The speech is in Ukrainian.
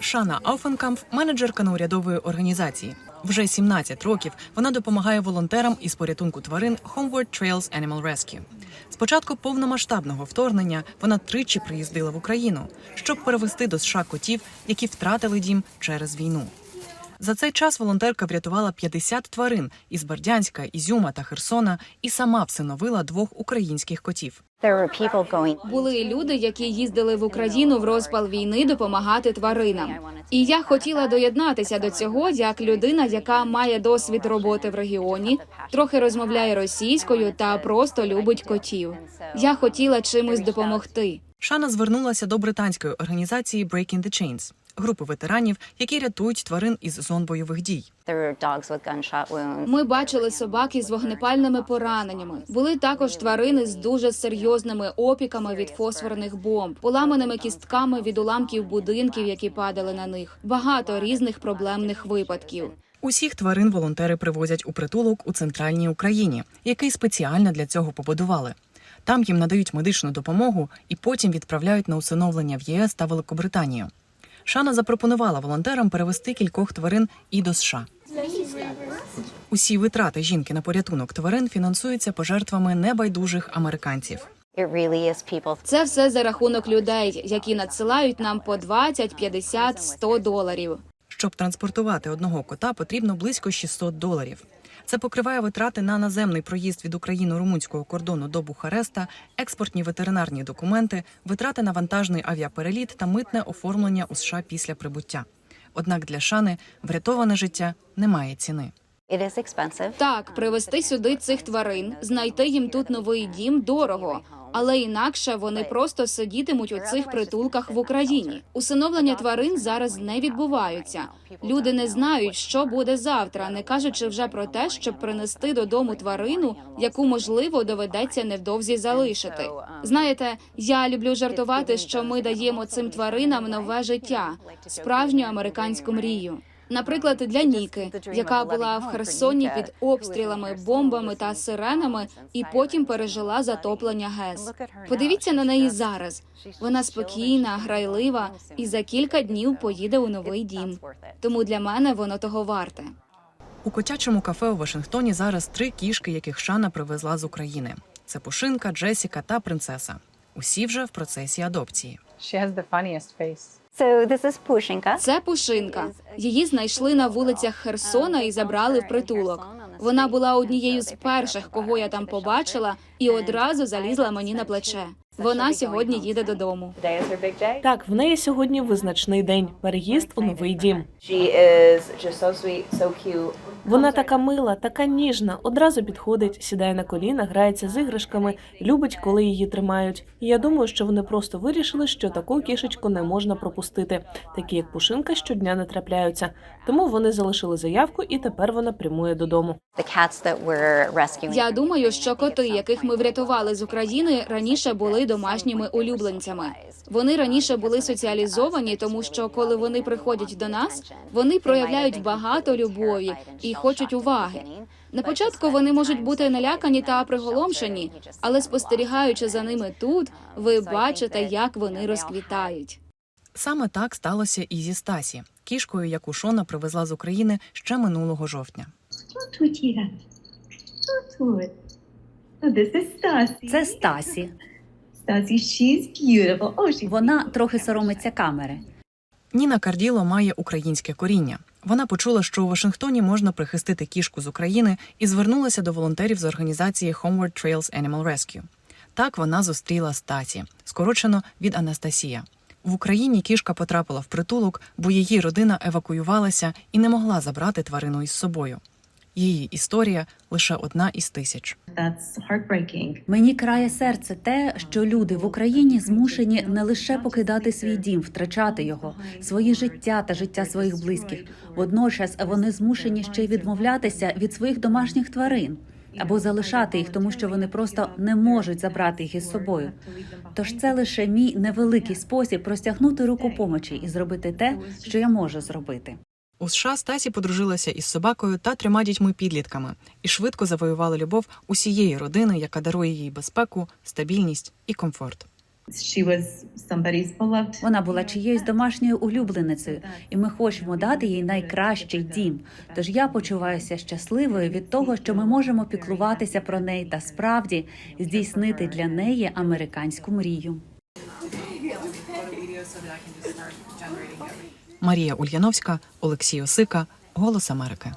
Шана Ауфенкамф – менеджерка неурядової організації. Вже 17 років вона допомагає волонтерам із порятунку тварин Homeward Trails Animal Rescue. З повномасштабного вторгнення вона тричі приїздила в Україну, щоб перевести до США котів, які втратили дім через війну. За цей час волонтерка врятувала 50 тварин із Бердянська, Ізюма та Херсона і сама всиновила двох українських котів. Були люди, які їздили в Україну в розпал війни допомагати тваринам. І я хотіла доєднатися до цього як людина, яка має досвід роботи в регіоні, трохи розмовляє російською та просто любить котів. Я хотіла чимось допомогти. Шана звернулася до британської організації Breaking the Chains – групи ветеранів, які рятують тварин із зон бойових дій. Ми бачили собак із вогнепальними пораненнями. Були також тварини з дуже серйозними опіками від фосфорних бомб, поламаними кістками від уламків будинків, які падали на них. Багато різних проблемних випадків. Усіх тварин волонтери привозять у притулок у центральній Україні, який спеціально для цього побудували. Там їм надають медичну допомогу і потім відправляють на усиновлення в ЄС та Великобританію. Шана запропонувала волонтерам перевести кількох тварин і до США. Усі витрати жінки на порятунок тварин фінансуються пожертвами небайдужих американців. Це все за рахунок людей, які надсилають нам по 20, 50, 100 доларів. Щоб транспортувати одного кота, потрібно близько 600 доларів. Це покриває витрати на наземний проїзд від україно-румунського кордону до Бухареста, експортні ветеринарні документи, витрати на вантажний авіапереліт та митне оформлення у США після прибуття. Однак для Шани врятоване життя не має ціни. Так, привезти сюди цих тварин, знайти їм тут новий дім дорого. Але інакше вони просто сидітимуть у цих притулках в Україні. Усиновлення тварин зараз не відбуваються. Люди не знають, що буде завтра, не кажучи вже про те, щоб принести додому тварину, яку можливо доведеться невдовзі залишити. Знаєте, я люблю жартувати, що ми даємо цим тваринам нове життя, справжню американську мрію. Наприклад, для Ніки, яка була в Херсоні під обстрілами, бомбами та сиренами, і потім пережила затоплення ГЕС. Подивіться на неї зараз. Вона спокійна, грайлива і за кілька днів поїде у новий дім. Тому для мене воно того варте. У котячому кафе у Вашингтоні зараз три кішки, яких Шана привезла з України: це Пушинка, Джесіка та принцеса. Усі вже в процесі адопції. She has the funniest face. So this is Pushinka. Це Пушинка. Її знайшли на вулицях Херсона і забрали в притулок. Вона була однією з перших, кого я там побачила, і одразу залізла мені на плече. Вона сьогодні їде додому. Так, в неї сьогодні визначний день переїзд у новий дім. Вона така мила, така ніжна, одразу підходить, сідає на коліна, грається з іграшками, любить, коли її тримають. І я думаю, що вони просто вирішили, що таку кішечку не можна пропустити. Такі як пушинка щодня не трапляються. Тому вони залишили заявку, і тепер вона прямує додому. Я думаю, що коти, яких ми врятували з України, раніше були домашніми улюбленцями. Вони раніше були соціалізовані, тому що коли вони приходять до нас, вони проявляють багато любові і хочуть уваги. На початку вони можуть бути налякані та приголомшені, але спостерігаючи за ними тут, ви бачите, як вони розквітають. Саме так сталося і зі Стасі, кішкою, яку Шона привезла з України ще минулого жовтня. Це Стасі. Oh, Вона трохи соромиться камери. Ніна Карділо має українське коріння. Вона почула, що у Вашингтоні можна прихистити кішку з України і звернулася до волонтерів з організації Homeward Trails Animal Rescue. Так вона зустріла Стасі, скорочено від Анастасія. В Україні кішка потрапила в притулок, бо її родина евакуювалася і не могла забрати тварину із собою. Її історія лише одна із тисяч. Мені крає серце те, що люди в Україні змушені не лише покидати свій дім, втрачати його, своє життя та життя своїх близьких. Водночас вони змушені ще й відмовлятися від своїх домашніх тварин або залишати їх, тому що вони просто не можуть забрати їх із собою. Тож це лише мій невеликий спосіб простягнути руку помочі і зробити те, що я можу зробити. У США Стасі подружилася із собакою та трьома дітьми-підлітками і швидко завоювала любов усієї родини, яка дарує їй безпеку, стабільність і комфорт. Вона була чиєюсь домашньою улюбленицею, і ми хочемо дати їй найкращий дім. Тож я почуваюся щасливою від того, що ми можемо піклуватися про неї та справді здійснити для неї американську мрію. Марія Ульяновська, Олексій Осика, Голос Америки.